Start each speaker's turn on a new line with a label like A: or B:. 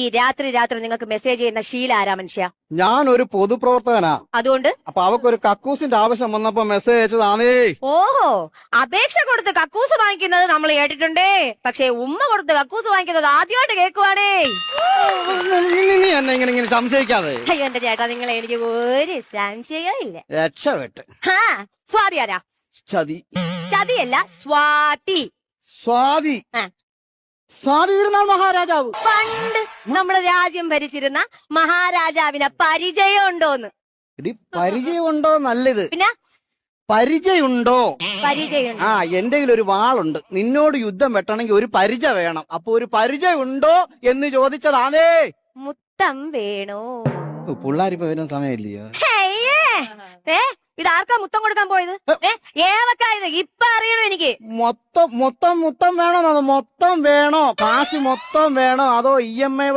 A: ഈ രാത്രി രാത്രി നിങ്ങൾക്ക് മെസ്സേജ് ചെയ്യുന്ന ശീല ആരാ മനുഷ്യ?
B: ഞാൻ ഒരു പൊതുപ്രവർത്തകനാ.
A: അതുകൊണ്ട്?
B: അപ്പൊ അവക്കൊരു കക്കൂസിന്റെ ആവശ്യം വന്നപ്പോ മെസ്സേജ് അയച്ചതാണേ.
A: ഓഹോ അപേക്ഷ കൊടുത്ത് കക്കൂസ് വാങ്ങിക്കുന്നത് നമ്മൾ കേട്ടിട്ടുണ്ടേ. പക്ഷേ ഉമ്മ കൊടുത്ത് കക്കൂസ് വാങ്ങിക്കുന്നത് ആദ്യമായിട്ട് കേൾക്കുവാണേ.
B: നീ നീ എന്നെ ഇങ്ങനെ ഇങ്ങനെ സംശയിക്കാതെ.
A: അയ്യോ എന്റെ ചേട്ടാ നിങ്ങളെ എനിക്ക് ഒരു സംശയവും ഇല്ല.
B: രക്ഷപ്പെട്ട്
A: ഹാ സ്വാതി ആരാ?
B: ചതി.
A: ചതിയല്ല സ്വാതി.
B: സ്വാതി.
A: ആ.
B: സ്വാതി തിരുനാൾ മഹാരാജാവ്.
A: പണ്ട് നമ്മൾ രാജ്യം ഭരിച്ചിരുന്ന മഹാരാജാവിനെ പരിചയം ഉണ്ടോന്ന്
B: ഇടി പരിചയമുണ്ടോ നല്ലത്?
A: പിന്നെ?
B: പരിചയമുണ്ടോ?
A: പരിചയം
B: ആ എന്റെ ഒരു വാളുണ്ട്. നിന്നോട് യുദ്ധം വെട്ടണമെങ്കിൽ ഒരു പരിചയ വേണം. അപ്പൊ ഒരു പരിചയം ഉണ്ടോ എന്ന് ചോദിച്ചതാണേ.
A: മുത്തം വേണോ?
B: പിള്ളാരിപ്പോ വരുന്ന സമയമില്ലയോ?
A: ഹയ്യേ. ഇത് ആർക്കാ മുത്തം കൊടുക്കാൻ പോയത്? ഏതൊക്കെ ഇപ്പൊ അറിയണോ എനിക്ക്?
B: മൊത്തം മൊത്തം മൊത്തം വേണോ? മൊത്തം വേണോ? കാശ് മൊത്തം വേണോ? അതോ ഇ എം ഐ